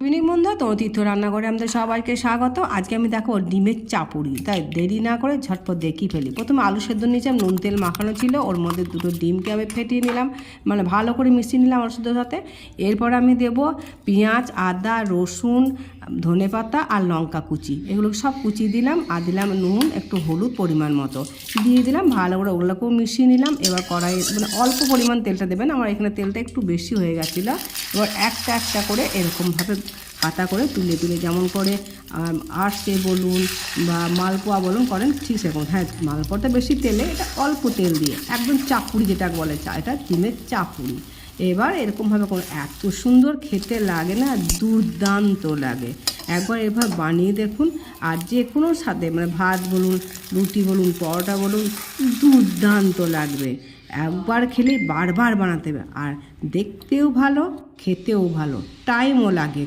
Evening বন্ধু, তোমার তীর্থ রান্নাঘরে আমাদের সবাইকে স্বাগত। আজকে আমি দেখো ডিমের চাপুরি। তাই দেরি না করে ঝটপট দেখি ফেলি। প্রথমে আলু সেদ্ধ নিয়েছিলাম নুন তেল মাখানো ছিল। ওর মধ্যে দুটো ডিমকে আমি ফেটিয়ে নিলাম মানে ভালো করে মিশিয়ে নিলাম ওর সাথে সাথে। এরপর আমি দেব পেঁয়াজ, আদা, রসুন ধনে পাতা আর লঙ্কা কুচি। এগুলো সব কুচি দিলাম আর দিলাম নুন, একটু হলুদ পরিমাণ মতো। দিয়ে দিলাম ভালো করে ওগুলোকেও মিশিয়ে নিলাম। এবার কড়াই মানে অল্প পরিমাণ তেলটা দেবেন। আমার এখানে তেলটা একটু বেশি হয়ে গেছিল। এবার একটা একটা করে এরকমভাবে পাতা করে তুলে তুলে যেমন করে আরসে বলুন বা মালপোয়া বলুন করেন, ঠিক সেরকম। হ্যাঁ মালপোয়াটা বেশি তেলে, এটা অল্প তেল দিয়ে, একদম চাপুরি যেটা বলে চা, এটা ডিমের চাপুরি এবার এরকমভাবে কোনো এত সুন্দর খেতে লাগে না, দুর্দান্ত লাগে একবার এবার বানিয়ে দেখুন, আর যে কোনো সাথে মানে ভাত বলুন, রুটি বলুন, পরোটা বলুন, দুর্দান্ত লাগবে একবার খেলে বারবার বানাতে হবে, আর দেখতেও ভালো, খেতেও ভালো টাইমও লাগে।